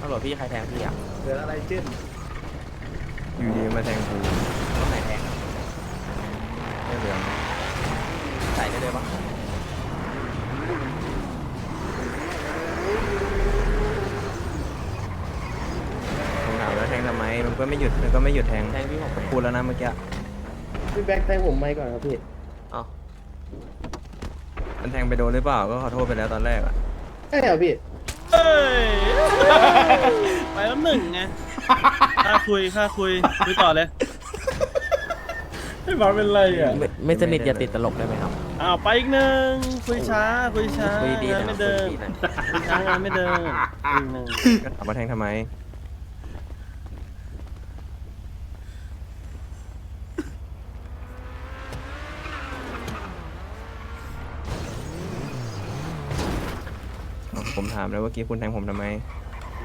ตำรวจพี่ใครแทงพี่อะเกิดอะไรขึ้นอยู่ดีมาแทงกูตรงไหนแทงไม่เหลืองใส่ได้เลยปะผมถามแล้วแทงทำไม มันก็ไม่หยุด มันก็ไม่หยุดแทงแทงพี่ผมพูดแล้วนะเมื่อกี้ พี่แบ็คแทงผมไม่ก่อนครับพี่เอ้ามัน แทงไปโดนหรือเปล่าก็ขอโทษไปแล้วตอนแรกอะใช่เหรอพี่เอ้ยไปแล้วหนึ่งไงค่าคุยค่าคุยคุยต่อเลยไม่บอลเป็นไรอะไม่ไม่สนิทอย่าติดตลกได้ไหมครับ อ้าวไปอีกหนึ่งคุยช้า คุยช้าคุยดีงานนะไม่เดินคุยดีนะ คุยช้างานไม่เดินอีกหนึ่งก็ถามว่าแทงทำไม ถามแล้วเมื่อกี้คุณแทงผมทำไม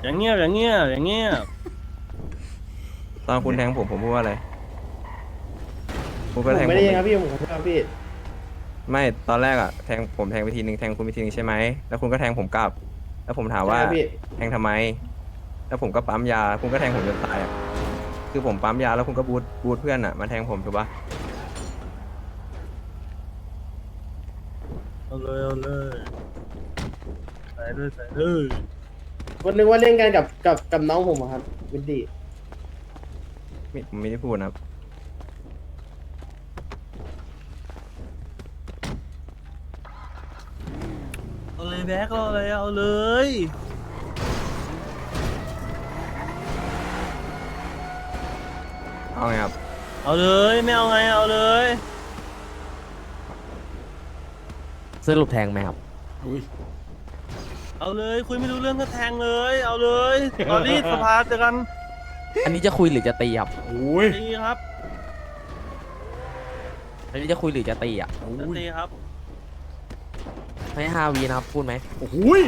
อย่างเงียบอย่างเงียบอย่างเงียบตอนคุณแทงผมผมพูดว่าอะไรคุณผก็มแทงผไม่มได้ยินครับพี่ผมขอโทษครับพี่ไม่ตอนแรกอะแทงผมแทงไปทีนึงแทงคุณไปทีนึงใช่ไหมแล้วคุณก็แทงผมกลับ แล้วผมถามว่า ใช่ครับพี่แทงทำไม แล้วผมก็ปั๊มยา คุณก็แทงผมจนตายอะคือผมปั๊มยาแล้วคุณก็บูทบูทเพื่อนอะมาแทงผมถูกปะเอาเลยเอาเลย ใส่เลยใส่เลยวันนึงว่าเล่นกันกับกับกับน้องผมอะครับวินดี้ไม่ผมไม่ได้พูดนะครับ เอาเลยแบ็คเอาเลยเอาเลยเอาไงครับ เอาเลยไม่เอาไงเอาเลยสรุปแทงไหมครับอุ้ย เอาเลยคุยไม่รู้เรื่องก็แทงเลย เอาเลยตอนนี้สภาเจอกันอันนี้จะคุยหรือจะตีครับอุ้ยตีครับอันนี้จะคุยหรือจะตีอะจะตีครับให้ห้าวีนะครับพูดไหมอุ้ย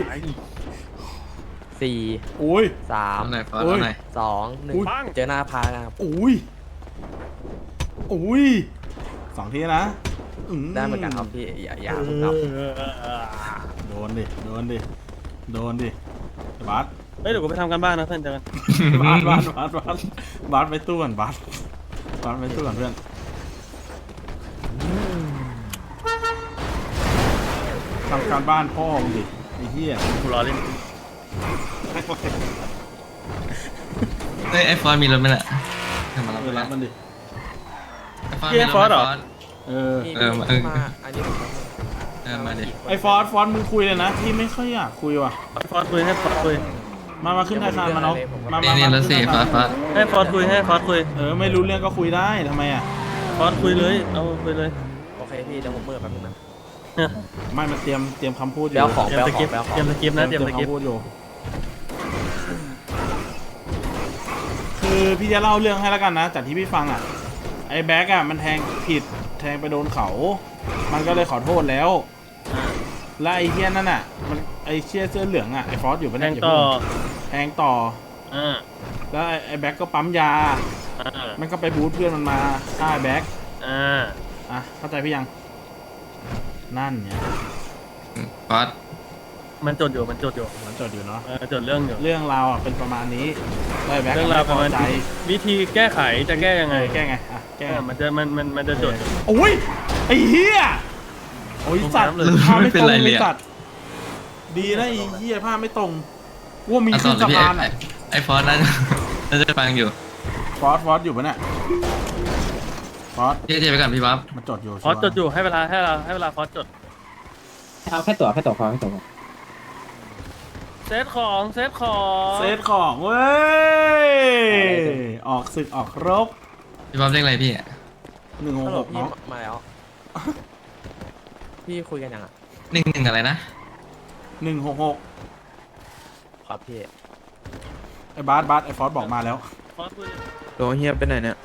สี่อุ้ยสามเอาหน่อยฟอสเอาหน่อยสองหนึ่งอุ๊ยเจอหน้าพานะครับอุ้ยอุ้ยสองทีนะได้เหมือนกันครับพี่อย่าอย่าเพิ่งครับโดนดิโดนดิ โดนดิบัสเฮ้ยเดี๋ยวกูไปทำกันบ้านนะเพื่อนเจอกันบัสบัสบัสบัสบัสไปตู้ก่อนบัสบัสไปตู้ก่อนเพื่อนทำการบ้านพ่อมึงดิไอ้เหี้ยกูรอเล่นเอ้ยไอฟอสมีรถไหมล่ะทำมารับเออไปรัแล้บวมันดิ ไอฟอสมีรถไหมฟอสเออนี่เออนี่เออมาอันนี้ผมก็เออมาดิไอ้ฟอสฟอสมึงคุยเลยนะพี่ไม่ค่อยอยากคุยว่ะ ฟอสคุยให้ฟอสคุยมามาขึ้นธนาคารมาเนาะมานี่มานี่มารถสี่ขึ้นธฟอนาสคารฟอสให้ฟอสคุยให้ฟอสคุยเออไม่รู้เรื่องก็คุยได้ทำไมอะฟอสคุยเลยเอาคุยเลยโอเคพี่เดี๋ยวผมเมื่อแป๊บนึงนะไม่มันเตรียมเตรียมคำพูดอเดี๋ยู่ยวของเตรียมสกิปต์เตรียมสกิปต์นะเตรียมสกิปต์คำพูดอยู่คือพี่จะเล่าเรื่องให้แล้วกันนะจากที่พี่ฟังอะไอ้แบ็กอะมันแทงผิดแทงไปโดนเขา มันก็เลยขอโทษแล้ว แล้วไอ้เฮี้ยนั่นอะ มันไอ้เชี่ยเสื้อเหลืองอะไอ้ฟอสอยู่ปะแทเนี่ยงต่อแทงต่อ อ่า แล้วไอ้ไอ้แบ็กก็ปั๊มยา อ่า มันก็ไปบูทเพื่อนมันมาฆ่าไอ้แบ็กอ่า อะเข้าใจพี่ยัง นั่นเนี่ยฟอสมันจดอยู่ มันจดอยู่ มันจดอยู่เนาะ เออจดเรื่องอยู่ เรื่องราวอะเป็นประมาณนี้ได้แบ็คเรื่องราวประมาณ ใจวิธีแก้ไขจะแก้ยังเอไงอแก้ไงอะแก้เออมันจะมันมันมันจะจดอยู่โอ้ยไอ้เหี้ย โอ้ยสัตว์ลงน้ำเลยผ้าไม่ไม่ตเป็นรงไรเลเลยยอะ สัตว์ดีนะไอ้เหี้ยผ้าไม่ตรงว่ามีเอาต่ขึ้อนเลยสะพี่พานไออะไอฟอสน่าจะน่าจะฟังอยู่ฟอสฟอสอยู่ปะเนี่ยฟอสพี่เจไปก่อนพี่บ๊อบมันจดอยู่ฟอสจดอยู่ให้เวลาให้เวลาให้เวลาฟอสจดเอาแค่ตัวแค่ตัวพอแค่ตัวพอเซตของเซตของเซตของเว้ยออกศึกออกรบพี่บ๊อบเรียกอะไรพี่หนึ่งหฮักลโหลหกพี่เนาะมาแล้ว พี่คุยกันยังอะหนึ่งหนึ่งอะไรนะ หนึ่งหกหกครับพี่ไอ้บาสบาสไอ้ฟอสบอกมาแล้วฟอสคุยโดเฮียไปไหนเนี่ย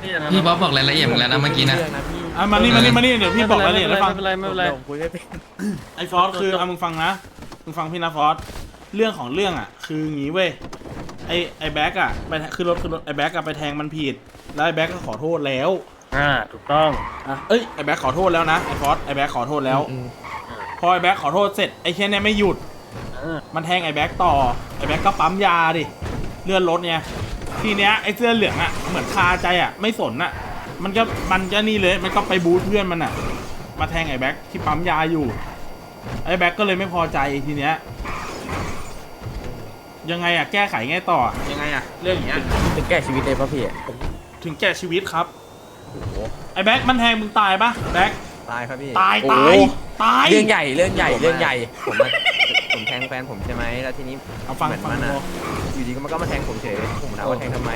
พี่อย่างนั้นพี่บ๊อบบอกรายละเอียดหมดแล้วนะเมื่อกี้นะ รื่องนะพี่อะมานี่มานี่มานี่เดี๋ยวพี่บอกรายละเอียดให้ฟังไม่เป็นไรไม่เป็นไร ผมคุยไม่เป็นไอ้ฟอสคือเอามึงฟังนะ มึงฟังพี่นะฟอสเรื่องของเรื่องอะ คืองี้เว้ย ไอ้ไอ้แบ็กอะไปคือรถคือรถไอ้แบ็กอะไปแทงมันผิด แล้วไอ้แบ็กก็ขอโทษแล้ว อ่าถูกต้อง อะเอ้ยไอ้แบ็กขอโทษแล้วนะไอ้ฟอสไอ้แบ็กขอโทษแล้ว อืมพออไอ้แบ็คขอโทษเสร็จไอ้เช่นเนี่ยไม่หยุด เออ มันแทงไอ้แบ็คต่อไอ้แบ็คก็ปั๊มยาดิเลื่อนรถเนี่ยทีเนี้ยไอ้เสื้อเหลืองอะเหมือนคาใจอะไม่สนอะมันก็มันก็นี่เลยมันก็ไปบูทเพื่อนมันอะมาแทงไอ้แบ็คที่ปั๊มยาอยู่ไอ้แบ็คก็เลยไม่พอใจทีเนี้ยยังไงอะแก้ไขไงต่ออะยังไงอะเรื่องอย่างเงี้ย ถึงแก้ชีวิตเลยป่ะพี่ ถึงแก่ชีวิตครับ ไอ้แบ็คมันแทงมึงตายปะแบ็คตายครับพี่ตายโอ้ตายตาย เรื่องใหญ่เรื่องใหญ่เรื่องใหญ่ ผมอะผมแทงแฟนผมใช่ไหมแล้วทีนี้เอาฟังเหมือนฟังมันดูอะอยู่ดีก็มันก็มาแทงผมเฉยผมถามว่าแทงทำไม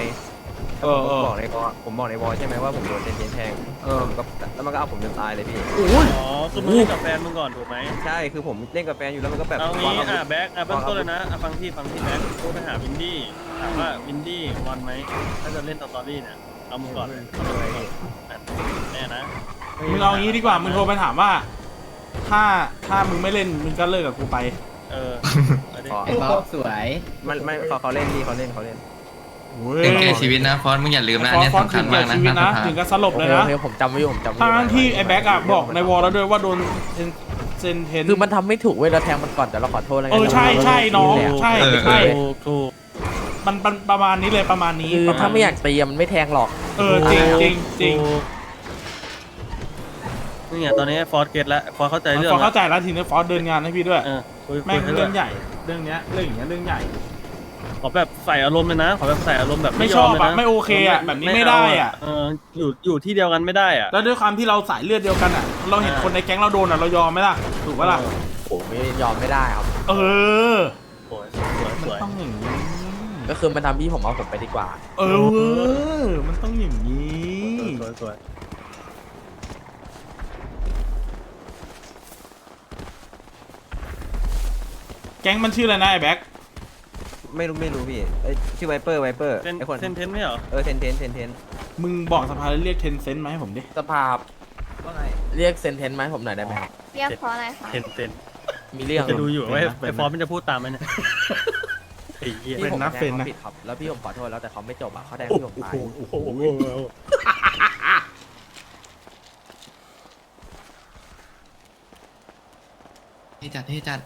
เออผมเออบอกในวอผมบอกในวอใช่ไหมว่าผมโดนเจนเจนแทงเออ ผมก็แล้วมันก็เอาผมจนตายเลยพี่โอ้ยอ๋อคือมึงเล่นกับแฟนมึงก่อนถูกไหมใช่คือผมเล่นกับแฟนอยู่แล้วมันก็แบบเอางี้วางอาวุธอะแบ็คอะเบื้องต้นเลยนะอะฟังพี่ฟังพี่แบ็คโทรไปหาวินดี้ถามว่าวินดี้งอนไหมถ้าจะเล่นสตอรี่เนี่ย เอามึงก่อนเลยเอามึงก่อนอะแน่นะมึงเอางี้ดีกว่า มึงโทรไปถามว่า ถ้าถ้ามึงไม่เล่น มึงก็เลิกกับกูไป เออเอาดิขอไอ้บ๊อบสวย มันไม่เขาเขาเล่นดีเขาเล่นเขาเล่นเรื่องแก้ชีวิตนะฟอนต์มึงอย่าลืมนะอันเนี้ยฟอนสำคัญมากนะชีวิตทางสนะภาถึงกับสลบโอเลเคยโอนะเคผมจำไว้อยู่ผมจำไว้อยู่ทั้งที่ไอ้แบ็กอะบอกในวอลแล้วด้วยว่าโดนเซนเซนเทนคือมันทำไม่ถูกเว้ยเราแทงมันก่อนแต่เราขอโทษแล้วไงเออใช่ใช่น้อง ใช่เออใช่ ถูกถูก มันมันประมาณนี้เลยประมาณนี้คือประณถ้าไม่อยากตีอะมันไม่แทงหรอกเออจริงจริงจริงนี่ไงตอนนี้ฟอร์ดเกตแล้วฟอร์ดเข้าใจเรื่องฟอแล้วเข้าใจแล้วทีนี้ฟอสเดินงานให้พี่ด้วยเออคุยแม่งคุยให้ด้เรื่วอยงใหญ่เรื่องเนี้ยเรื่องอย่างเงี้ยเรื่องใหญ่ ขอแบบใส่อารมณ์เลยนะขอแบบใส่อารมณ์แบบไม่ชอบยเลยอะนะไม่โอเคอะแบบนี้ไม่ได้อะเอออยู่อยู่ที่เดียวกันไม่ได้อะแล้วด้วยความที่เราสายเลือดเดียวกันอะเราเห็นคนในแก๊งเราโดนอะเรายอมไหมล่ะถูกปะล่ะโอ้ไม่ยอมไม่ได้ครับ เออสวยสวยสมันวยต้องอย่างนี้ ก็คือมันทำพี่ผมเอาผมไปดีกว่า เออมันต้องอย่างนี้สวยสวยแก๊งมันชื่ออะไรนะไอ้แบ็คไม่รู้ไม่รู้พี่เอ้ยชื่อไวเปอร์ไวเปอร์เส้นไอคนเส้นเทนไม่เหรอ เออเทนเทนเทนเทนมึงบอกสภาเรียกเทนเซนต์มาให้ผมดิสภาพว่าไงเรียกเซนเทนไหมาให้ผมหน่อยได้ไหมครับเรียกเพราะอะไรคะเทนเทนมีเรื่องจะดูอยู่ว่าไอ้ฟอร์ดมันจะพูดตามไหมเนี่ย ไอ้เหี้ยพี่ผมนะแทเฟนงนะเขาผิดครับแล้วพี่ผมขอโทษแล้วแต่เขาไม่จบอะเขาแทงพี่ผมตายโอ้โหที่จัดที่จัด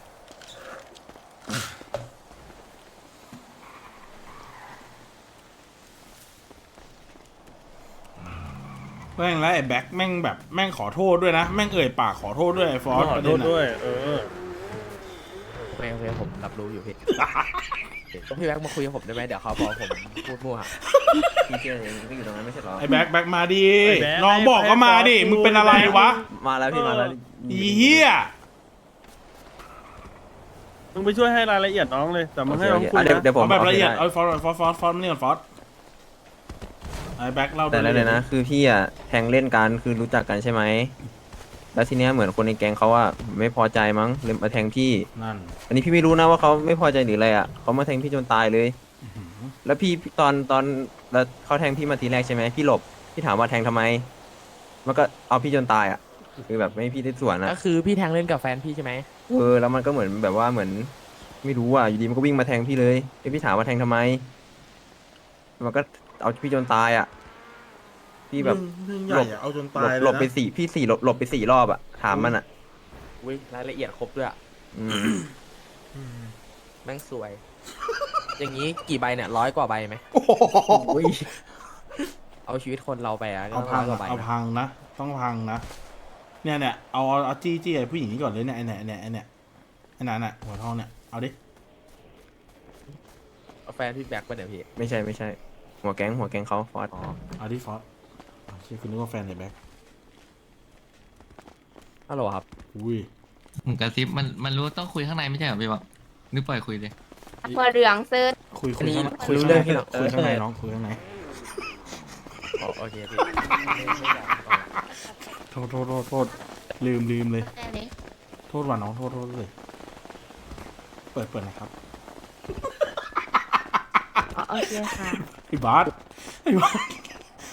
แม่งแล้วไอ้แบ็คแม่งแบบแม่งขอโทษด้วยนะแม่งเอ่ยปากขอโทษด้วยไอ้ฟอสขอประโทเด็ษนด้วอะยเออโอเคโอเคผมรับรู้อยู่พี่ พี่แบ็คมาคุยกับผมได้ไหมเดี๋ยวเขาบอกผมพูดมั่วพี่เชื่อเองก็อยู่ตรงนั้นไม่ใช่เหรอ ไอ้แบ็คแบ็คมาดิไอ้แบ็คน้องบอกก็มาดิไอ้แบ็ค มึงเป็นอะไรวะมาแล้วพี่มาแล้วอีเหี้ยมึงไปช่วยให้รายละเอียดน้องเลย แต่มึงให้น้องคุยอะเดี๋ยวนะเดี๋ยวผมเอาแบบละเอียดาเอาฟอสฟอสฟอสฟอสมานี่ก่อนฟอสไอ้แบ็คเล่าแต่แล้วเลยนะ คือพี่อะแทงเล่นกันคือรู้จักกันใช่ไหม แล้วทีเนี้ยเหมือนคนในแก๊งเขาอะไม่พอใจมั้งเลยมาแทงพี่ นั่นอันนี้พี่ไม่รู้นะว่าเขาไม่พอใจหรืออะไรอะเขามาแทงพี่จนตายเลย แล้วพี่ตอนตอนแล้วเขาแทงพี่มาทีแรกใช่ไหมพี่หลบพี่ถามว่าแทงทำไม มันก็เอาพี่จนตายอะ คือแบบไม่ให้พี่ได้สวนอะ ก็คือพี่แทงเล่นกับแฟนพี่ใช่ไหมเออแล้วมันก็เหมือนแบบว่าเหมือน ไม่รู้อะอยู่ดีมันก็วิ่งมาแทงพี่เลยแล้วพี่ถามว่าแทงทำไม มันก็เอาพี่จนตายอะ พี่แบบเรื่องใหญ่อะเอาจนหตาลยบเลยหลบไปนะสี่พี่สี่หลบหลบไปสี่รอบอะถามมันอะอุ้ยรายละเอียดครบด้วยอะอืมแม่งสวย อย่างนี้กี่ใบเนี่ยร้อยกว่าใบไหมอุ้ยเอาชีวิตคนเราไปอะก็เอาร้พัองยกว่าใบเอานะพังนะต้องพังนะเนี่ยเนี่ยเอาเอาเอาจี้จี้ไอ้ผู้หญิงนี้ก่อนเลยเนี่ยไอ้เนี่ยไอ้เนี่ยไอ้เนี่ยไอ้นั่นน่ะหัวทองเนี่ยเอาดิเอาแฟนพี่แบ็คไปะเดี๋ยวพี่ไม่ใช่ไม่ใช่ หัวแก๊งหัวแก๊งเขาฟอสอ๋อเอาดิฟอสเอาเชื่อคุณนึกว่าแฟนไอ้แบ็คฮัลโหลครับ อุ้ยผมกระซิบมันมันรู้ต้องคุยข้างในไม่ใช่เหรอพี่บอกนึกปล่อยคุยเลยหัวเหลืองซื้อคุยอัคุนยนี้ข้างในคุคุยยรู้ข้างเรื่ในองที่เราคุยข้างในน้องคุยข้างในอ๋อโอเคพี่โทษโทษโทษโทษลืมลืมเลยแน่เลยโทษว่าน้องโทษโทษเลย เปิดเปิดหนะครับอ๋อโอเคค่ะไอ้บาสไอ้บาส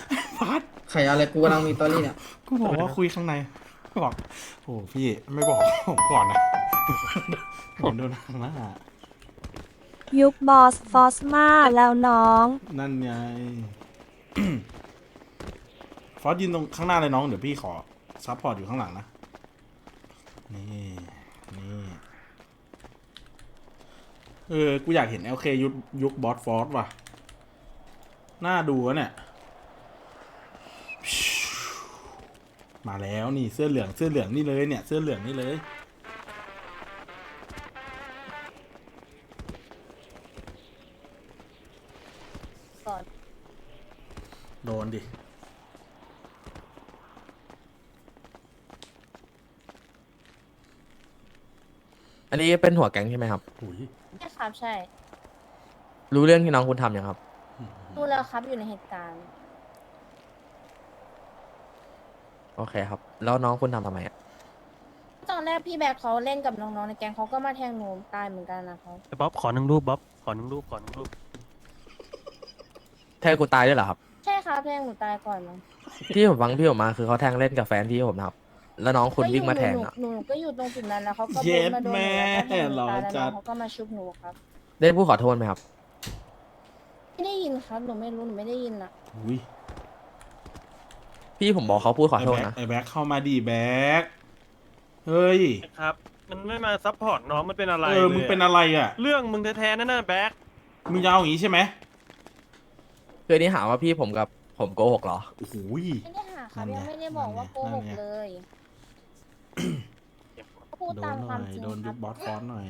ไอ้บาส ใครอะไรกูกำลังมีตอรี่เนี่ยกูบอกว่าคุยข้างในกูบอกโอ้พี่ไม่บอกผมก่อนนะผมโดนข้างหน้ายุคบอสฟอสมาแล้วน้อง นั่นไง ฟอสยืนตรงข้างหน้าเลยน้อง เดี๋ยวพี่ขอซัพพอร์ตอยู่ข้างหลังนะ นี่ นี่ เออ กูอยากเห็น LK ยุคยุคบอสฟอสว่ะ น่าดูวะเนี่ย มาแล้วนี่เสื้อเหลืองเสื้อเหลืองนี่เลยเนี่ยเสื้อเหลืองนี่เลยก่อนโดนดิอันนี้เป็นหัวแก๊งใช่ไหมครับหุยใช่ครับใช่ รู้เรื่องที่น้องคุณทำยังครับ ดูแล้วครับอยู่ในเหตุการณ์ โอเคครับ แล้วน้องคุณทำทำไมอะตอนแรกพี่แบกเขาเล่นกับน้องๆในแก๊งเขาก็มาแทงหนูตายเหมือนกันนะครับไอ้บ๊อบขอหนึ่งรูปบ๊อบขอหนึ่งรูปขอหนึ่งรูปแทงกูตายด้วยเหรอครับ ใช่ครับแทงหนูตายก่อนมั้งที่ผมฟังพี่ผมมาคือเขาแทงเล่นกับแฟนพี่ผมนะครับ แล้วน้องคุณวิ่งมาแทงหนูอะหนูหนูก็อยู่ตรงจุดนั้นแล้วเขาก็เย็บูดมมาโดนหแม่นูแล้วก็แทงหนูตายแล้วหล่อน้จัอดงเขาก็มาชุบหนูครับ ได้พูดขอโทษไหมครับ ไม่ได้ยินครับหนูไม่รู้หนูไม่ได้ยินอะหุย พี่ผมบอกเขาพูดขอโทษไแบ็คนะ ไอ้แบ็คเข้ามาดีแบ็คเฮ้ยครับ มันไม่มาซัพพอร์ตน้องมันเป็นอะไรเออมึงเป็นอะไรอะเรื่องมึงแท้ๆนั่นน่ะแบ็คมึงยาวอย่างนี้ใช่ไหมคืออนนี่หาว่าพี่ผมกับผมโกหกเหรอ โอ้โหย ไม่ได้หาครับนั่นไงยังไม่ได้บอกว่าโกหกนั่นไง เลยพูดโดตานมหคน่วาอมยจริงโดนคยุรับคบอสฟอนหน่อย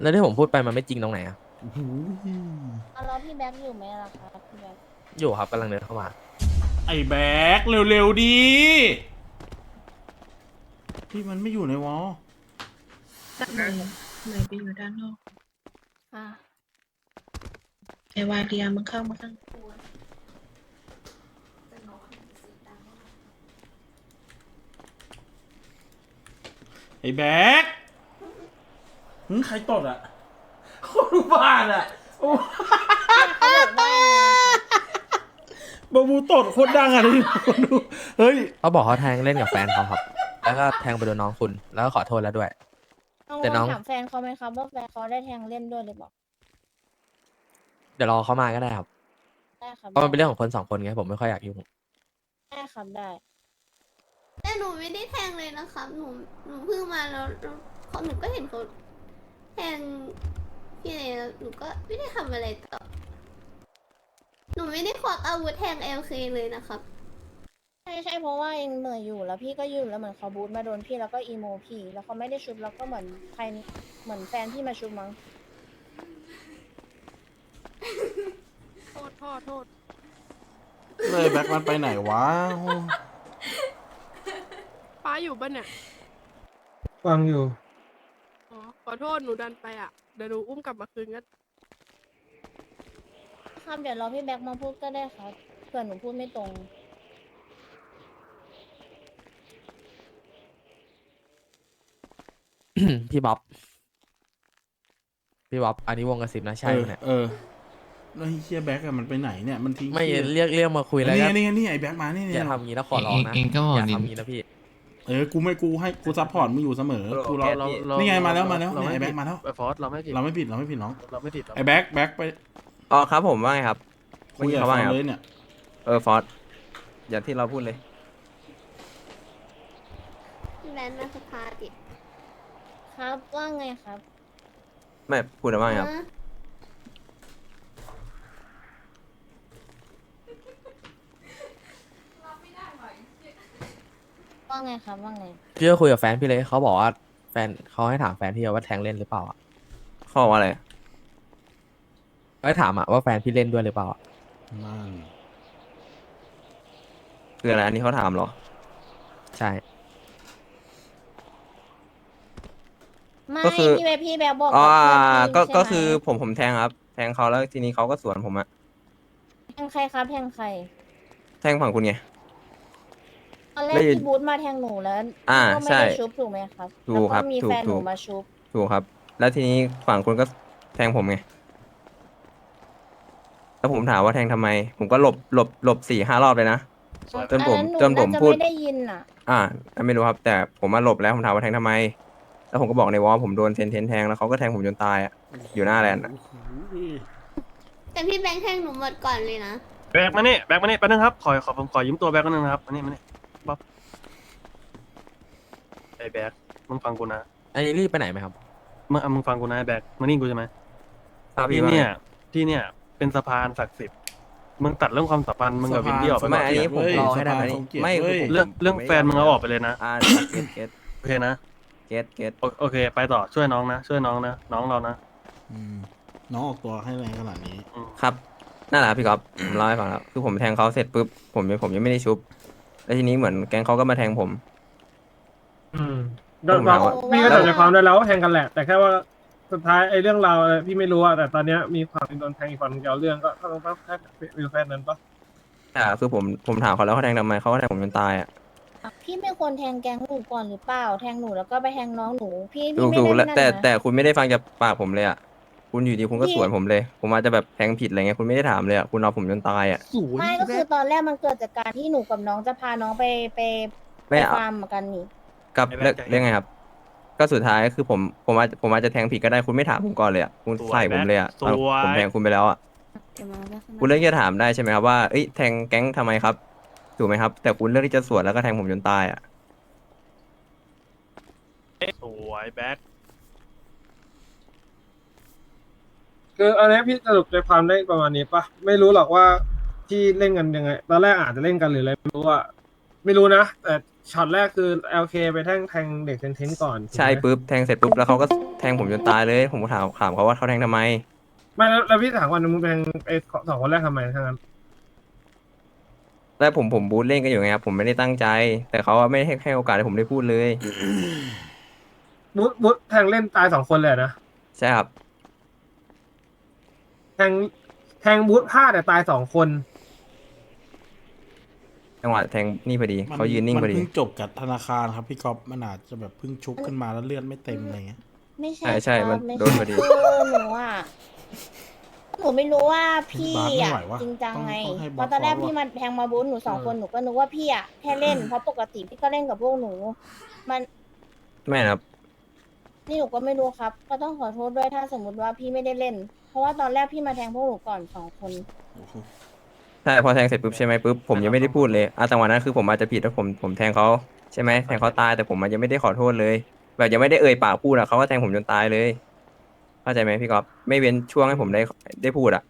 แล้วที่ผมพูดไปมันไม่จริงตรงไหนอะโอ้โหยเอาแล้วพี่แบ็คอยู่ไหมล่ะครับพี่แบ็คอยู่ครับกำลังเดินเข้ามา ไอ้แบ็คเร็วๆดี พี่มันไม่อยู่ในวอลด้านในไหนไปอยู่ด้านนอกอะไอวาเดียมึงเข้ามาข้างไอ้แบ็คหึใครตดอะโคนบ้านอะโอ้ เขาบอกว่าไงครับ บาบูตดโคตรดังอะที่คนดูเฮ้ย เขาบอกเขาแทงเล่นกับแฟนเขาครับ แล้วก็แทงไปโดนน้องคุณ แล้วก็ขอโทษแล้วด้วยน้องแต่น้อง ถามแฟนเขาไหมครับว่าแฟนเขาได้แทงเล่นด้วยหรือเปล่าเดี๋ยวรอเขามาก็ได้ครับ ได้ครับเพราะมันเป็นเรื่องของคนสองคนไงผมไม่ค่อยอยากยุ่ง ได้ครับได้ แต่หนูไม่ได้แทงเลยนะครับ หนูหนูเพิ่งมาแล้วแล้วเขาหนูก็เห็นเขาแทงพี่เลยแล้วหนูก็ไม่ได้ทำอะไรต่อ หนูไม่ได้ควักอาวุธแทงเอลเคเลยนะครับ ใช่ใช่เพราะว่าเองเหนื่อยอยู่แล้วพี่ก็ยืนแล้วเหมือนเขาบูทมาโดนพี่แล้วก็อีโมพี่แล้วเขาไม่ได้ชุบแล้วก็เหมือนใครเหมือนแฟนพี่มาชุบมั้งโทษโทษโทษเลยแบ็คมันไปไหนวะโอ้ป้าอยู่บ้านเนี่ยฟังอยู่ อ๋อขอโทษหนูดันไปอะเดี๋ยวหนูอุ้มกลับมาคืนกัน ครับ เดี๋ยวรอพี่แบ็คมาพูดก็ได้ครับเผื่อหนูพูดไม่ตรง พี่บ๊อบ พี่บ๊อบ อันนี้วงกระสิบนะใช่เอไหมอเนี่ย เออแล้วไอ้เฮียแบ็คอะมันไปไหนเนี่ยมันทิ้งไม่พี่เรียกเรียกมาคุยแล้วนี่ก็ไงนี่ไงนี่ไอ้แบ็คมานี่อนี่ย่าทำอย่างนี้นะขอร้องนะเองก็บอกอย่าดิทำอย่างนี้นะพี่ เออกูไม่กูให้กูซัพพอร์ตมึงอยู่เสมอกูรอ เราเรานี่ไงมาแล้วมาแล้วนี่ไอ้แบ็คมาแล้วไอ้ฟอสเราไม่ผิดเราไม่ผิดเราไม่ผิดน้องเราไม่ผิดเราไอ้แบ็คแบ็คไป อ๋อครับผมว่าไงครับคุยกับเขาฟว่าอนไงครับเลยเนี่ย เออฟอสอย่างที่เราพูดเลยพี่แบนมาสภาดิครับว่าไงครับไม่พูดว่าไงครับฮะว่าไงครับว่าไงพี่ก็คุยกับแฟนพี่เลยเขาบอกว่าแฟนเขาให้ถามแฟนพี่ว่าแทงเล่นหรือเปล่าอะ ข้อว่าอะไร ก็ถามอะว่าแฟนพี่เล่นด้วยหรือเปล่าอะนั่นคืออะไรอันนี้เขาถามเหรอ ใช่ ไม่ก็คือ พี่แบ็คพี่แบ็คบอกอ๋อกับเพื่อนพี่ก็ใช่ไหมก็คือผมผมแทงครับ แทงเขาแล้วทีนี้เขาก็สวนผมอะแทงใครครับแทงใครแทงฝั่งคุณไง ตอนแรกได้ยินพี่บูธมาแทงหนูแล้วอ่าก็ไม่ใช่ได้ชุบถูกไหมครับถูกครับแล้วก็มีถูกแฟนหนูถูก มาชุบ ถูกครับ แล้วทีนี้ฝั่งคุณก็แทงผมไง แล้วผมถามว่าแทงทำไม ผมก็หลบหลบหลบสี่ห้ารอบเลยนะ จนผมอัหจนผมาจะพูดไม่ได้ยินอะอ่าไม่รู้ครับ แต่ผมมาหลบแล้วผมถามว่าแทงทำไม แล้วผมก็บอกในวอลผมโดนเทนเทนแทงแล้วเขาก็แทงผมจนตายอะอยู่หน้าแลนด์อะแต่พี่แบงค์แทงหนูหมดก่อนเลยนะ แบ็คมานี่แบ็คมานี่แป๊บนึงครับ ขอขอผมขอยืมตัวแบ็คนิดนึงนะครับมานี่มานี่บ๊อบไอ้แบ็คมึงฟังกูนะอันนี้รีบไปไหนไหมครับ มึงอะมึงฟังกูนะไอ้แบกมานี่กูใช่ไหมครับที่พี่ว่าเนี่ยที่เนี่ย เป็นสะพานศักดิ์สิทธิ์มึงตัดเรื่องความสัมพันธ์มึงกับวินดี้ออกไปไม่ก่อนอันนี้ผมเว้ยรอให้ได้ไหมสภาเขาเกลียดไม่เว้ยผมเรื่องเรื่องแฟนมึงเอาออกไปเลยนะอ่าเกตเกตโอเคนะเกตเกตโอโอเค ไปต่อช่วยน้องนะช่วยน้องนะน้องเรานะอืมน้องออกตัวให้แรงขนาดนี้อืมครับนั่นแหละครับพี่ก๊อฟผมเล่าให้ฟังแล้วคือผมแทงเขาเสร็จปุ๊บผมยังผมยังไม่ได้ชุบ แล้วทีนี้เหมือนแก๊งเขาก็มาแทงผม อืมผมถามว่า พี่ก็จับใจความได้แล้วว่าแทงกันแหละ แต่แค่ว่า สุดท้ายไอ้เรื่องราวอะไรพี่ไม่รู้อะแต่ตอนเนี้ยมีความโดนแทงอีกฝั่งหนึ่งจะเอาเรื่องก็ก็ต้องแค่วิวแค่นั้นปะอ่าคือผมผมถามเขาแล้วเขาแทงทำไมเขาก็แทงผมจนตายอะพี่ไม่ควรแทงแกงหนูก่อนหรือเปล่า แทงหนูแล้วก็ไปแทงน้องหนู พี่ถูพี่กไม่ถูกได้แล้วนั่นแต่นะแต่คุณไม่ได้ฟังจากปากผมเลยอะ คุณอยู่ดีคุณก็พี่สวนผมเลย ผมอาจจะแบบแทงผิดอะไรเงี้ยคุณไม่ได้ถามเลยอะคุณเอาผมจนตายอะไม่ก็คือตอนแรกมันเกิดจากการที่หนูกับน้องจะพาน้องไปไปไปไม่เอาฟาร์มกันนี่กับไอ้แบ็คเรื่องเรื่องไงครับ ก็สุดท้ายคือผมผมอาจผมอาจจะแทงผิดก็ได้คุณไม่ถามผมก่อนเลยอะคุณสวยใส่ผมเลยอะแบ็คตอนสวยผมแทงคุณไปแล้วอะคุณเลือกที่จะถามได้ใช่ไหมครับว่าเอ้ยแทงแก๊งทำไมครับถูกไหมครับ แต่คุณเลือกที่จะสวนแล้วก็แทงผมจนตายอะสวยแบ็คคืออันนี้พี่สรุปใจความได้ประมาณนี้ปะไม่รู้หรอกว่าที่เล่นกันยังไงตอนแรกอาจจะเล่นกันหรืออะไรไม่รู้อะ ไม่รู้นะแต่ช็อตแรกคือ LK ไปแทงแทงเด็กเซนเทนก่อนใช่ถูกไหมปุ๊บแทงเสร็จปุ๊บแล้วเขาก็แทงผมจนตายเลย ผมก็ถามถามเขาว่าเขาแทงทำไม ไม่แล้วแล้วพี่ถามว่ามึงแทงไอ้สองคนแรกทำไมทั้งนั้น แล้วผมผมบูทเล่นกันอยู่ไงครับผมไม่ได้ตั้งใจ แต่เขาอะไม่ให้ให้โอกาสให้ผมได้พูดเลย บุ๊ทบุ๊ทแทงเล่นตายสองคนเลยนะใช่ครับ แทงแทงบูทพลาดแต่ตายสองคน จังหวะแทงนี่พอดีมัเขายืนนิ่งมัพอดีเพิ่งจบกับธนาคารครับพี่ก๊อฟมันอาจจะแบบเพิ่งชุบขึ้นมาแล้วเลือดไม่เต็มอะไรเงี้ย ไม่ใช่ใช่ใช่ครับมันไม่โดนพอดี คือหนูอะหนูไม่รู้ว่าพี่บาสไม่อะไหววะจริงจังต้องไงต้องให้เพบอสราะตอนแรกฟอสพี่ว่ะมาแทงมาบูนหนูสองคนหนูก็นึกว่าพี่อะแค่เล่นเพราะปกติพี่ก็เล่นกับพวกหนู มันไม่นะครับ นี่หนูก็ไม่รู้ครับ ก็ต้องขอโทษด้วยถ้าสมมติว่าพี่ไม่ได้เล่น เพราะว่าตอนแรกพี่มาแทงพวกหนูก่อนสองคน โอ้โหใช่พอแทงเสร็จปุ๊บใช่ไหมปุ๊บผมยังไม่ได้พูดเลยอะจังหวะนั้นคือผมอาจจะผิดแล้วผมผมแทงเขาใช่ไหมแทงเขาตายแต่ผมมันยังไม่ได้ขอโทษเลย แบบยังไม่ได้เอ่ยปากพูดอะเขาก็แทงผมจนตายเลย เข้าใจไหมพี่ก๊อฟไม่เว้นช่วงให้ผมได้ได้พูดอะ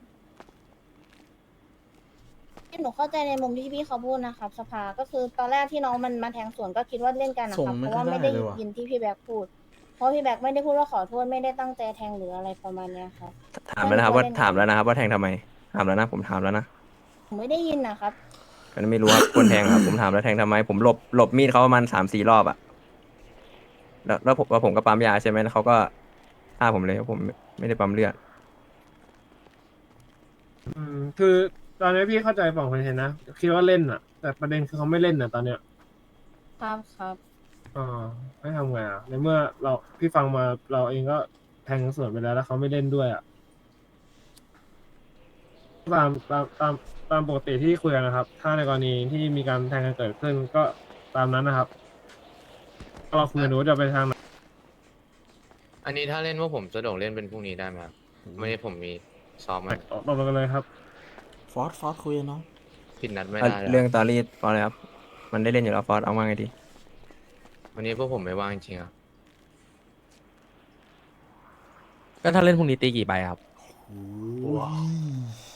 หนูเข้าใจในมุมที่พี่เขาพูดนะครับสภาก็คือตอนแรกที่น้องมันมาแทงสวนก็คิดว่าเล่นกันนะครับส่งเพไม่ราะว่าค่อยไม่ได้ได้เลยว่ะยินที่พี่แบกพูด เพราะพี่แบกไม่ได้พูดว่าขอโทษไม่ได้ตั้งใจแทงหรืออะไรประมาณเนี้ยครับถามแล้วนะครับว่าเล่นถามแล้วนะครับว่าแทงทำไมถามแล้วนะผมถามแล้วนะ หนูไม่ได้ยินนะครับ ก็ไม่รู้ว่าคนแทงครับ ผมถามแล้วแทงทำไม ผมหลบหลบมีดเขาประมาณสามสี่รอบอะแล้วแล้วผมว่าผมก็ปั๊มยาใช่ไหมแล้วเขาก็ฆ่าผมเลยเพราะผมไม่ได้ปั๊มเลือด อืมคือตอนนี้พี่เข้าใจฝั่งคนเห็นนะคิดว่าเล่นอะแต่ประเด็นคือเขาไม่เล่นอะตอนเนี้ยครับครับ อ่าไม่ทำไงอะในเมื่อเราพี่ฟังมาเราเองก็แทงสวนไปแล้วแล้วเขาไม่เล่นด้วยอะ ตามตามตามตามปกติที่คุยกันนะครับ ถ้าในกรณีที่มีการแทงกันเกิดขึ้นก็ตามนั้นนะครับเราคุยกันดูว่าจะไปทางไหนอันนี้ถ้าเล่นว่าผมสะดวกเล่นเป็นพรุ่งนี้ได้ไหมครับไม่ได้ผมมีซ้อมมันตกลงกันเลยครับ ฟอสฟอสคุยกับน้องผิดนัดไม่อะได้แล้วเรื่องตอรี่ฟอสเลยครับ มันได้เล่นอยู่แล้วฟอสเอาว่าไงดีวันนี้พวกผมไม่ว่างจริงๆครับก็ถ้าเล่นพรุ่งนี้ตีกี่ใบครับโอ้ย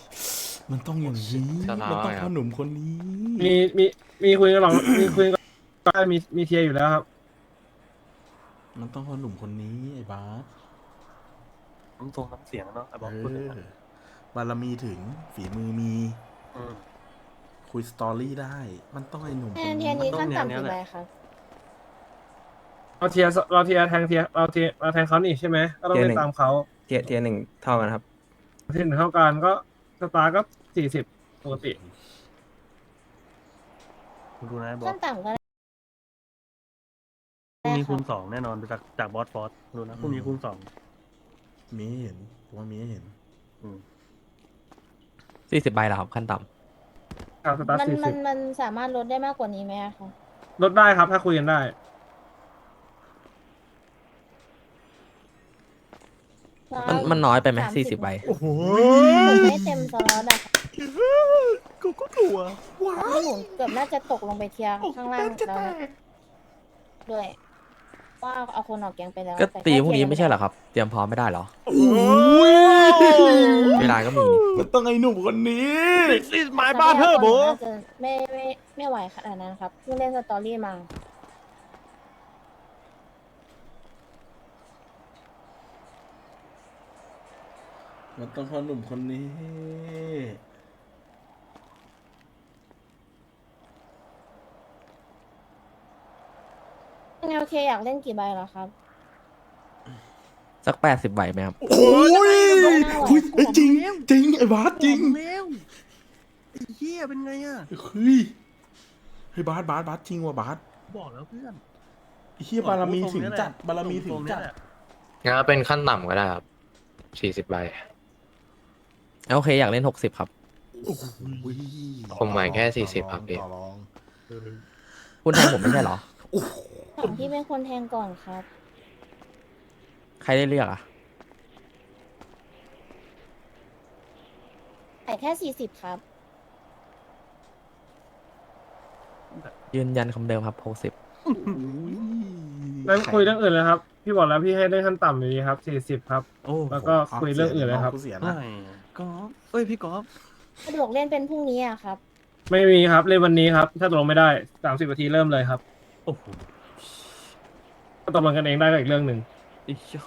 มันต้องอย่างนี้สบายมันต้องคพ่รัอบหนุ่มคนนี้มีมีมีคุยกันหรอกมีคุยกันก็มีมีเทียร์อยู่แล้วครับ มันต้องพ่อหนุ่มคนนี้ไอ้บาสน้ำทรงน้ำเสียงเนาะไอ้บเออกพูดเลยนะอบารมีถึงฝีมือมี อืม คุยสตอรี่ได้ มันต้องไอ้หนุ่มแทคนนเทีนี้ยนนี้มันต้อขั้งนแนวต่ำเนี้ยกี่แหใบละครับเราเทียร์เราเทียร์แทงเทียร์เราเทียร์เราแทงเขานี่ใช่ไหมก็ต้องเทียร์เล่หนึ่นงตามเขาเทียร์เทียร์หนึ่งเท่ากันครับ เทียร์หนึ่งเท่ากันก็สตาร์ก็ สี่สิบปกติ คุณดูนะไอ้บอขั้สนต่ำก็ได้พรุ่งนี้คคูรับณสองแน่นอนจากจากบอสฟอสดูนะพรุ่งนี้คูณสองมีให้เห็นผมว่ามีให้เห็น อืมสี่สิบใบเหรอครับขั้นต่ำครับสตาร์มันสี่มัสินบมันสามารถลดได้มากกว่านี้ไหมอะคะลดได้ครับ ถ้าคุยกันได้มันมันน้อยไปไหม30สี่สิบใบ โอ้โห มันไม่เต็มสล็อตอะค่ะ กูก็กลัวว้าเพราะหนูเกือบน่าจะตกลงไปเทียร์ข้างล่างแล้วนะด้วยว่าเอาคนออกแก๊งไปแล้วก็แต่แค่ตีพรุ่งนี้เทียไม่ใช่เหรอครับ เตรียมพร้อมไม่ได้เหรอโอ้ยเวลาก็มีนี่มันต้องไอ้หนุ่มคนนี้ This is my brother โบน่าจะไม่ไม่ไม่ไหวขนาดนั้นครับเพิ่งเล่นสตอรี่มามันต้องพอหนุ่มคนนี้ โอเคอยากเล่นกี่ใบเหรอครับ สักแปดสิบใบไหมครับ โอ้ยคุยเอ้ยจริง จริง ไอ้บาสจริงแล้วไอ้เหี้ยเป็นไงอะเฮ้ยเฮ้ยบาสบาสบาสจริงว่ะบาสบอกแล้วเพื่อนไอ้เฮียบารมีถึงจัดบารมีถึงจัดงั้นเอาเป็นขั้นต่ำก็ได้ครับสี่สิบใบโอเคอยากเล่นหกสิบครับ ผมหมายแค่40ครับพี่ต่อรองคุณแทงผมไม่ใช่เหรอ ฝั่งที่เป็นคนแทงก่อนครับ ใครได้เลือกอะ แต่แค่สี่สิบครับ ยืนยันคำเดิมครับหกสิบนั้นคุยเรื่องอื่นเลยครับ พี่บอกแล้วพี่ให้ได้ขั้นต่ำอยู่ดีครับสี่สิบ40 ครับ โอ้แล้วก็คุยเรื่องอื่นเลยครับกูเสียไม่นะกอล์ฟเอ้ยพี่กอล์ฟสะดวกเล่นเป็นพรุ่งนี้อะครับ ไม่มีครับเล่นวันนี้ครับ ถ้าตกลงไม่ได้สามสิบนาทีเริ่มเลยครับ โอ้โหถ้าตกลงกันเองได้ก็อีกเรื่องหนึ่งไอ้เหี้ย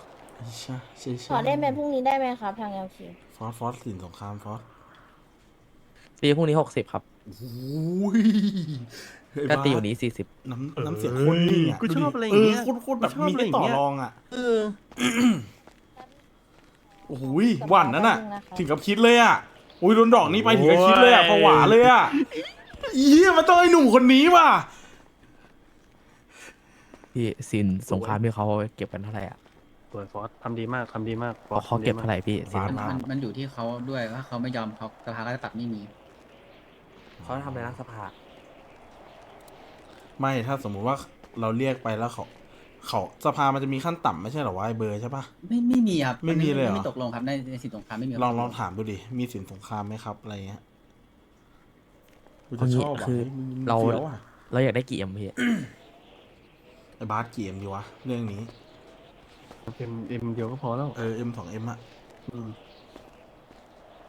ใช่ใช่ใช่ขอเล่นเป็นพรุ่งนี้ได้ไหมครับ ทางเอลคีฟอสฟอสสินสงครามฟอสตีพรุ่งนี้หกสิบครับโอ้ยเฮ้ยก็ตีบาสวันนี้สี่สิบน้ำน้ำเสียงโคนนิ่งอะกูชอบอะไรอเอย่างอเงี้ยโคตรโคตรแบบกูชอบมีให้ต่ออะไรอย่างเงี้ย รองอะเออ โอ้โหยหวานนั่นน่ะ ถึงกับคิดเลยอะอุ้ยโดนดอกนี้ไปถึงกับคิดเลยอะผวาเลยอะเยี่ยมันต้องไอ้หนุ่มคนนี้ว่ะ พี่สินสงครามที่เขาเก็บกันเท่าไหร่อะสวยฟอสทำดีมากทำดีมากฟอเขาสเขาทำดีเก็บมเท่าไหร่พี่สินบาทมันมันอยู่ที่เขาด้วยว่าเขาไม่ยอมเขาสภาก็จะตัดไม่มีเขาทำในรัฐสภาไม่ถ้าสมมุติว่าเราเรียกไปแล้วเขาเขาสภามันจะมีขั้นต่ำไม่ใช่เหรอวะไอเบอร์ใช่ปะ ไม่ไม่มีครับไม่มีเลยเหรอ ไม่ตกลงครับในในสินสงครามไม่มีลองลองถามดูดิมีสินสงครามไหมครับอะไรเงี้ยกูจะเอางี้ชอบอะคือฮ้ยมึงมึงเราฟี้ยวอะเราอยากได้กี่เอ็มพี่ ไอ้บาสกี่เอ็มดีวะ เรื่องนี้ เอ็มเอ็มเดียวก็พอแล้วเออเอ็มสองเอ็มอะ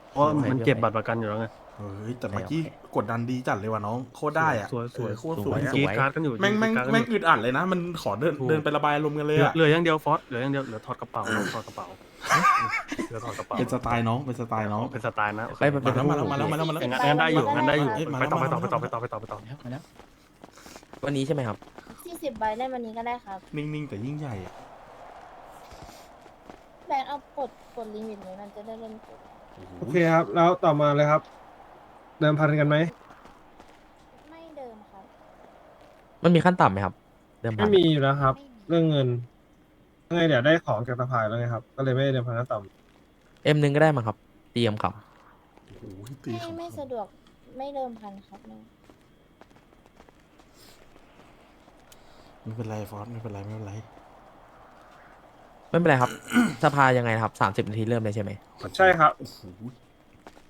เพราะมันเก็บบัตรประกันอยู่แล้วไง เฮ้ยแต่เมื่อกี้กดดันดีจัดเลยว่ะน้อง โคตรได้อะสวยสวย เออโคตรสสววยยอะกรีดการ์ดกันอยู่แม่งแม่งกรีดการ์ดกันแม่งอยู่ อึดอัดเลยนะ มันขอเดินถูก เดินไประบายอารมณ์กันเหเลลืยออะเหลืออย่างเดียวฟอสเหลืออย่างเดียวเหลือถอดกระเป๋าถอดกระเป๋าเหลือถอดกระเป๋าเป็นสไตล์น้องเป็นสไตล์น้อง เป็นสไตล์นะโอเคไปไปไป มาแล้วมาแล้วมาแล้วมาแล้วมาแล้ว งั้นงั้นได้อยู่งั้นได้อยู่เอ้ยมาไปแล้วต่อไปมาแล้ว ต่อไปต่อไปต่อไปต่อไปต่อแล้วมาแล้ววันนี้ใช่ไหมครับ สี่สิบใบเล่นวันนี้ก็ได้ครับนิ่งๆแต่ยิ่งใหญ่อะแบนเอากดกดลิมิตไหมมันจะได้เล่นกดโอเคครับ แล้วต่อมาเลยครับ เดิมพันกันไหมไม่เดิมครับมันมีขั้นต่ำไหมครับ เดิมพัไม่นมีอยู่แล้วครับ เรื่องเงินยังไงเดี๋ยวได้ของจากสภาแล้วไงครับ ก็เลยไม่ได้เดิมพันขั้นต่ำเอ็มหนึ่งก็ได้มั้งครับเตรียมครับโอ้โหตีไม่ขำไม่สะดวกไม่เดิมพันครับไม่ ไม่เป็นไรฟอสไม่เป็นไรไม่เป็นไรไม่เป็นไรครับ สภายังไงนะครับสามสิบนาทีเริ่มเลยใช่ไหมใช่ครับโอ้โห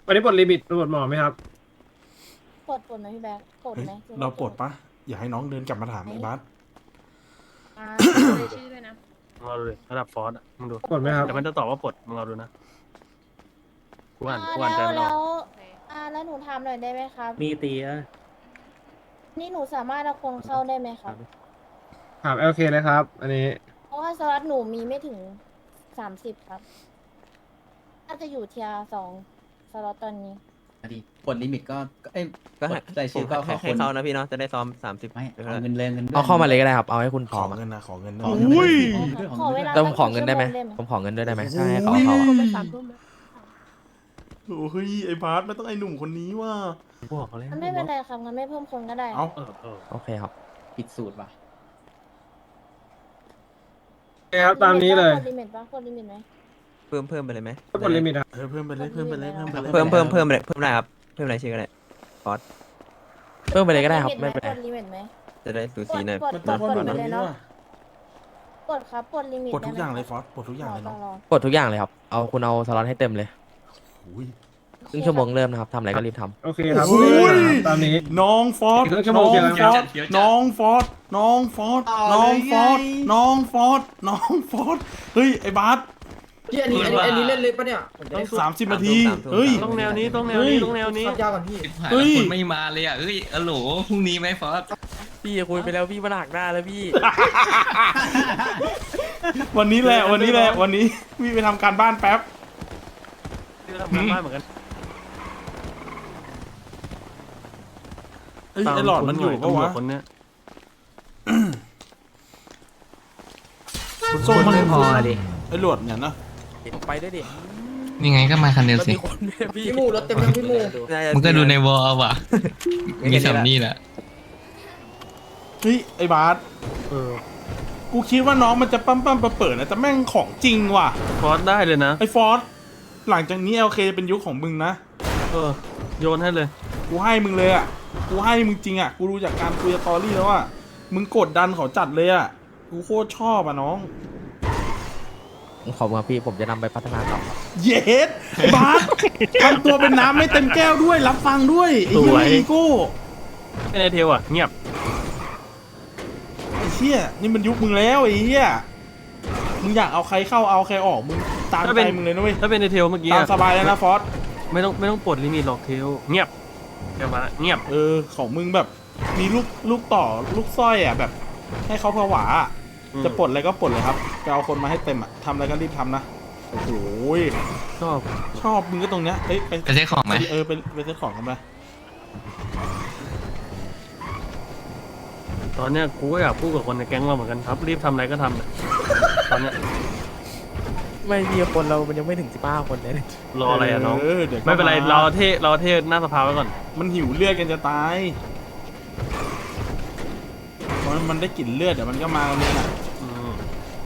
วันนี้ปลดลิมิตปลดหมอไหมครับกดกดไหมพี่แบงค์กดเฮ้ยไหมเราปลดปะอย่าให้น้องเดินกลับมาถามไอ้บาสอ่าชื่อด้วยนะมึงเอาดูดิระดับฟอสอะมึงดูปลดไหมครับแต่มันจะตอบว่าปลดมึงเอาดูนะกูอ่านอ่ากูอ่านใจแล้วไม่อแล้อกวอ่าแล้วหนูถามหน่อยได้ไหมครับ มีตีอะนี่หนูสามารถเอาคนเข้าได้ไหมครับ ถาม LK เลยครับ อันนี้ เพราะว่าสล็อตหนูมีไม่ถึงสามสิบครับ น่าจะอยู่เทียร์สองสล็อตตอนนี้ อะดีกดลิมิตก็ก็เอ้ยก็ให้กดรายชื่อก็ขให้อให้คนเขานะพี่เนาะจะได้ซ้อมสามสิบไม่เอาเงินเลยเงินด้วยเอาเข้ามาเลยก็ได้ครับ เอาให้คุณพขร้ออมอะเงินนะขอเงินนะขอเงินด้วยขอเวลา แต่ผมขอสักเงินได้ไหมชั่วโงผมขอเงินด้วยได้ไหมใช่ให้เขาเอาเขาอะไปสามทุ่มแล้วโอ้ยไอ้บาสไม่ต้องไอ้หนุ่มคนนี้ว่ะกูบอกเขาเลยมันไม่เป็นไรครับงั้นไม่เพิ่มคนก็ได้ เอ้าเออเออโอเคครับ ผิดสูตรว่ะโอเคครับตามนี้เลยกดลิมิตปะกดลิมิตไหมเพิ่มเพิ่มไปเลยไหมกดลิมิตครับเออเพิ่มไปเลยเพิ่มไปเลยเพิ่มไปเลยเพิ่มเพิ่มเพิ่มเลยเพิ่มได้ครับเพิ่มรายชื่อก็ได้เพิ่มไปเลยก็ได้ครับไม่เป็นไรกดลิมิตไหมจะได้สูสีหน่อยกดมันกต้อดงกดกดไปแบบเลยนี้เนาะว่ะกดครับกดลิมิตกดทุกอย่างไไหมเลยฟอสกดทุกอย่างเลยรเนาะรอกดทุกอย่างเลยครับเอาคุณเอาสล็อตให้เต็มเลยโอ้ย ครึ่งชั่วโมงเริ่มนะครับทำอะไรก็รีบทำโอเคครับโอ้ย ตามนี้ น้องฟอสอีกครึ่งชั่วโมน้งองเจอกันฟอสเดี๋ยวจะน้องฟอสน้องฟอสน้องฟอสน้องฟอสน้องฟอสเฮ้ยไอ้บาสพี่อันนี้อันนี้อันนี้เล่นเลยปะเนี่ยต้องสามสิบนาทีสามทุ่มเฮ้ย ต้องแนวนี้ต้องแนวนี้ต้องแนวนี้ ยาวก่อนพี่เฮ้ยคนไม่มาเลยอะเอ้ยอโหลพรุ่งนี้ไหมฟอสพี่คุยไปแล้วพี่มันหักหน้าแล้วพี่ วันนี้แหละวันนี้แหละวันนี้พี่ไปทำการบ้านแป๊บที่ทำงานบ้านเหมือนกัน เอ้ยไอ้หลอดมันอยู่ปะวะคนเนี้ย คุณส้มมันไม่พอดิ ไอ้หลอดเนี่ยนะไปด้วยดินี่ไงก็มาคันเดียวมันสิ มีคนด้วยพี่พี่หมูรถเต็มยังพี่หมูน่าจะมันก็ดูในวอลว่ะ มีสำนี่แหละ เฮ้ยไอ้บาสเออ กูคิดว่าน้องมันจะปั้มปั้มๆเปิดๆนะแต่แม่งของจริงว่ะ ฟอสได้เลยนะ ไอ้ฟอสหลังจากนี้เอลเคเป็นยุคของมึงนะ เออ โยนให้เลย กูให้มึงเลยอะ กูให้มึงจริงอะ กูรู้จากการคุยสตอรี่แล้วอะมึงกดดันเขาจัดเลยอะ กูโคตรชอบอะน้อง ขอบคุณครับพี่ผมจะนำไปพัฒนาต่อเย็ดไอ้บาสทำตัวเป็นน้ำไม่เต็มแก้วด้วย รับฟังด้วยไอ้เหี้สวย ยอีโก้ไอ้ในเทลอะเงียบ ไอ้เชี่ยนี่มันยุคมึงแล้วไอ้เหี้ยมึงอยากเอาใครเข้าเอาใครออกมึงตามถ้าใจเป็น มึงเลยนะเว้ยถ้าเป็นในเทลเมื่อกี้ตามอะสบายแล้วนะฟอสไม่ต้องไม่ต้องปลดลิมิตหรอกเทลเงียบ เงียบมาละเงียบเออ ของมึงแบบ มีลูกลูกต่อลูกสร้อยอะแบบ ให้เขาผวาอะอืมจะปลดอะไรก็ปลดเลยครับไปเอาคนมาให้เต็มอะทำอะไรก็รีบทำนะโอ้โหชอบชอบมึงก็ตรงเนี้ยเอ้ยไปไปเช็คของไหมเออไปไปซื้อของกันไปตอนเนี้ยกูก็อยากพูดกับคนในแก๊งเราเหมือนกันครับ รีบทำอะไรก็ทำนะตอนเนี้ย ไม่มีคนเรามันยังไม่ถึงสิบห้าคนเลยรออะไรอะน้องเออเดี๋ยวก็ไม่เป็นไรมาเราเทเราเทหน้าสภาไว้ก่อน มันหิวเลือดกันจะตายเพราะมันได้กลิ่นเลือดเดี๋ยวมันก็มากันเลยน่ะ